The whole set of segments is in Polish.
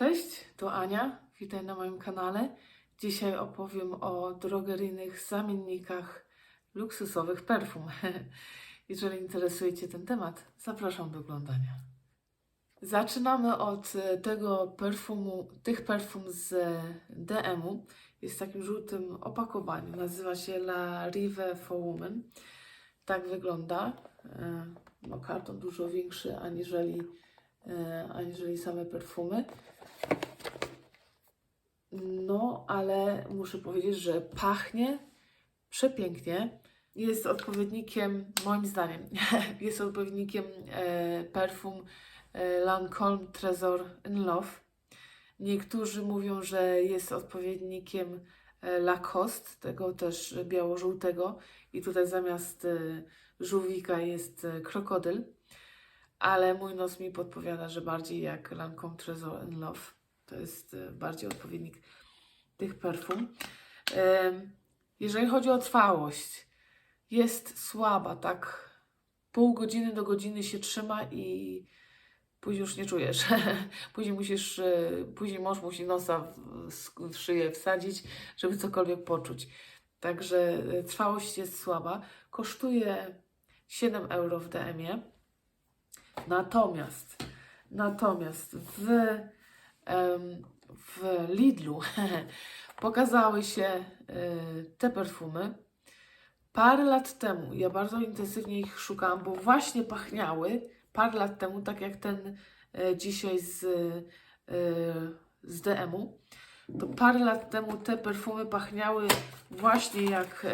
Cześć, to Ania. Witaj na moim kanale. Dzisiaj opowiem o drogeryjnych zamiennikach luksusowych perfum. Jeżeli interesuje Cię ten temat, zapraszam do oglądania. Zaczynamy od tego perfumu, tych perfum z DM-u. Jest w takim żółtym opakowaniu. Nazywa się La Rive for Women. Tak wygląda. E, Ma karton dużo większy aniżeli, e, aniżeli same perfumy. No, ale muszę powiedzieć, że pachnie przepięknie. Jest odpowiednikiem, moim zdaniem, jest odpowiednikiem e, perfum e, Lancome Trésor in Love. Niektórzy mówią, że jest odpowiednikiem e, Lacoste, tego też biało-żółtego i tutaj zamiast e, żółwika jest e, krokodyl, ale mój nos mi podpowiada, że bardziej jak Lancome Trésor in Love. To jest bardziej odpowiednik tych perfum. Jeżeli chodzi o trwałość, jest słaba, tak pół godziny do godziny się trzyma i później już nie czujesz. później musisz, e, później mąż musi nosa w, w szyję wsadzić, żeby cokolwiek poczuć. Także e, trwałość jest słaba. Kosztuje 7 euro w DM-ie. Natomiast, natomiast w, em, w Lidlu pokazały się e, te perfumy. Parę lat temu, ja bardzo intensywnie ich szukałam, bo właśnie pachniały parę lat temu, tak jak ten e, dzisiaj z, e, z DM-u. To parę lat temu te perfumy pachniały właśnie jak,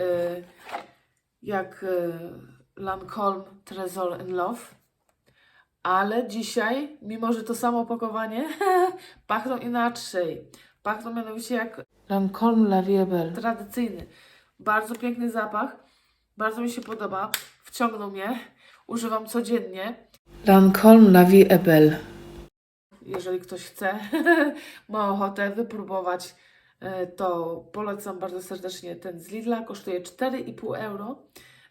jak Lancome Trésor in Love. Ale dzisiaj, mimo że to samo opakowanie, pachną inaczej. Pachną mianowicie jak Lancome La Vie Belle. Tradycyjny. Bardzo piękny zapach. Bardzo mi się podoba. Wciągnął mnie. Używam codziennie. Lancome La Vie Belle. Jeżeli ktoś chce, ma ochotę wypróbować, e, to polecam bardzo serdecznie ten z Lidla. Kosztuje 4,5 euro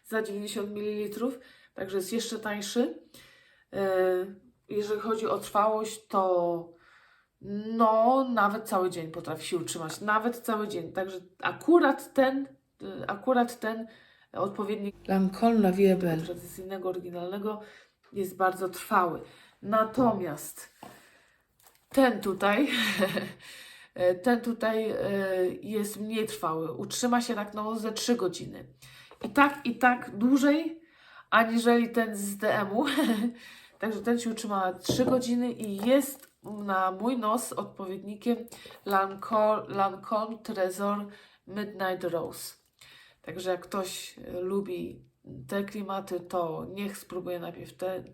za 90 ml, także jest jeszcze tańszy. E, Jeżeli chodzi o trwałość, to no, nawet cały dzień potrafi się utrzymać. Nawet cały dzień. Także akurat ten, y, akurat ten odpowiednik Lancome La Vie Belle tradycyjnego, oryginalnego jest bardzo trwały. Natomiast ten tutaj, ten tutaj jest mniej trwały. Utrzyma się tak no ze 3 godziny. I tak, i tak dłużej, aniżeli ten z DM-u. Także ten się utrzyma 3 godziny i jest na mój nos odpowiednikiem Lancome, Lancome Trésor Midnight Rose. Także jak ktoś lubi te klimaty, to niech spróbuje najpierw te,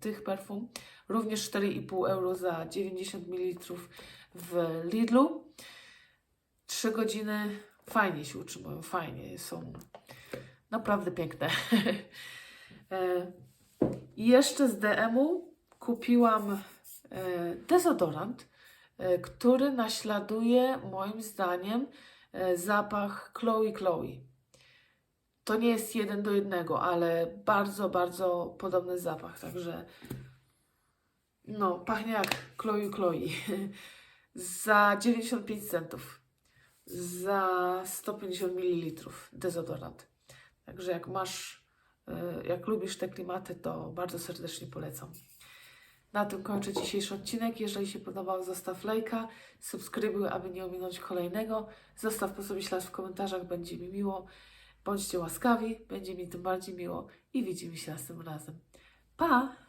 tych perfum. Również 4,5 euro za 90 ml w Lidlu. 3 godziny fajnie się utrzymują, fajnie są naprawdę piękne. E, i jeszcze z DM-u kupiłam e, dezodorant, e, który naśladuje moim zdaniem zapach Chloe Chloe. To nie jest jeden do jednego, ale bardzo, bardzo podobny zapach, także no, pachnie jak Chloe Chloe. za 95 centów. Za 150 ml dezodorant. Także jak masz Jak lubisz te klimaty, to bardzo serdecznie polecam. Na tym kończę dzisiejszy odcinek. Jeżeli się podobał, zostaw lajka, subskrybuj, aby nie ominąć kolejnego. Zostaw po sobie ślad w komentarzach, będzie mi miło. Bądźcie łaskawi, będzie mi tym bardziej miło i widzimy się następnym razem. Pa!